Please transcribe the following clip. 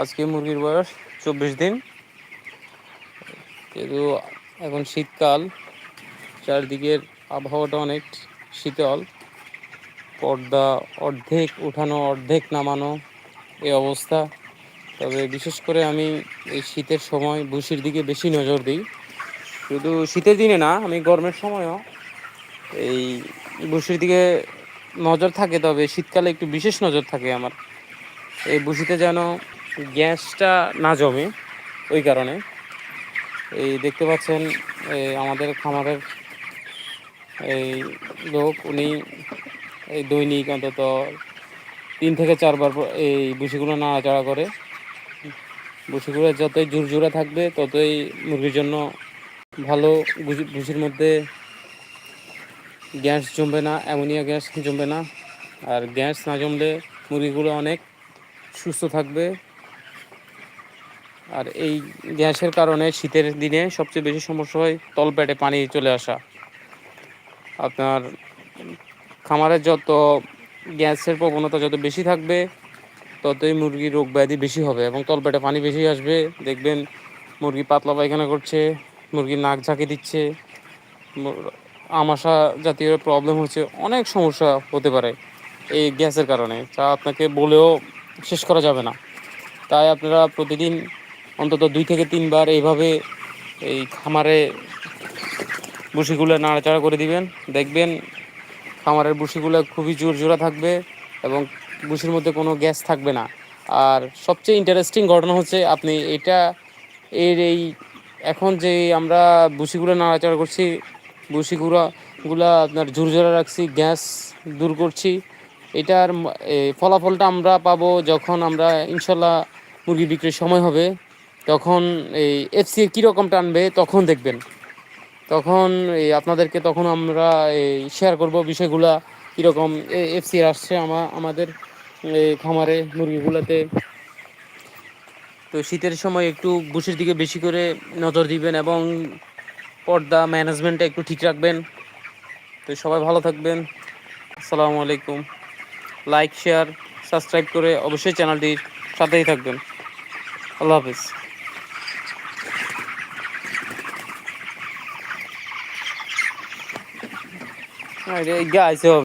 আজকে মুরগির বয়স চব্বিশ দিন। কিন্তু এখন শীতকাল, চারদিকের আবহাওয়াটা অনেক শীতল। পর্দা অর্ধেক, উঠানো অর্ধেক, নামানো এই অবস্থা। তবে বিশেষ করে আমি এই শীতের সময় বুসির দিকে বেশি নজর দিই। শুধু শীতের দিনে না, আমি গরমের সময়ও এই বুসির দিকে নজর থাকে। তবে শীতকালে একটু বিশেষ নজর থাকে আমার। এই বুসিতে যেন গ্যাসটা না জমে, ওই কারণে। এই দেখতে পাচ্ছেন আমাদের খামারের এই লোক, উনি এই দৈনিক অন্তত তিন থেকে চারবার এই বুসিগুলো নাড়াচাড়া করে। বুসিগুলো যতই জোরজোড়া থাকবে, ততই মুরগির জন্য ভালো বুসি- বুসির মধ্যে গ্যাস জমবে না, অ্যামোনিয়া গ্যাস জমবে না। আর গ্যাস না জমলে মুরগিগুলো অনেক সুস্থ থাকবে। আর এই গ্যাসের কারণে শীতের দিনে সবচেয়ে বেশি সমস্যা হয় তলপেটে পানি চলে আসা। আপনার খামারের যত গ্যাসের প্রবণতা যত বেশি থাকবে, ততই মুরগির রোগ ব্যাধি বেশি হবে এবং তলপেটে পানি বেশি আসবে। দেখবেন মুরগি পাতলা পায়খানা করছে মুরগি নাক ঝাঁকি দিচ্ছে আমাশা জাতীয় প্রবলেম হচ্ছে, অনেক সমস্যা হতে পারে এই গ্যাসের কারণে। যা আপনাকে বলেও শেষ করা যাবে না। তাই আপনারা প্রতিদিন অন্তত দুই থেকে তিনবার এইভাবে এই খামারে বুসিগুলো নাড়াচাড়া করে দিবেন। দেখবেন খামারের বুসিগুলো খুবই জোর জোড়া থাকবে এবং বুসির মধ্যে কোনো গ্যাস থাকবে না। আর সবচেয়ে ইন্টারেস্টিং ঘটনা হচ্ছে আপনি এটা এর এই এখন যে আমরা বুসিগুলো নাড়াচাড়া করছি, বুসিগুলো গুলা আপনার ঝুরঝুরা রাখছি, গ্যাস দূর করছি, এটার ফলাফলটা আমরা পাবো যখন আমরা ইনশাল্লাহ মুরগি বিক্রির সময় হবে। তখন এই এফসি কীরকম টানবে তখন দেখবেন। তখন এই আপনাদেরকে তখন আমরা এই শেয়ার করব বিষয়গুলা, কীরকম এফসি আসছে আমা, আমাদের এই খামারে, মুরগিগুলোতে। তো শীতের সময় একটু বুসের দিকে বেশি করে নজর দিবেন এবং পর্দা ম্যানেজমেন্টটা একটু ঠিক রাখবেন। তো সবাই ভালো থাকবেন। আসসালামু আলাইকুম। লাইক শেয়ার সাবস্ক্রাইব করে অবশ্যই চ্যানেলটির সাথেই থাকবেন। আল্লাহ হাফিজ। All right, guys. So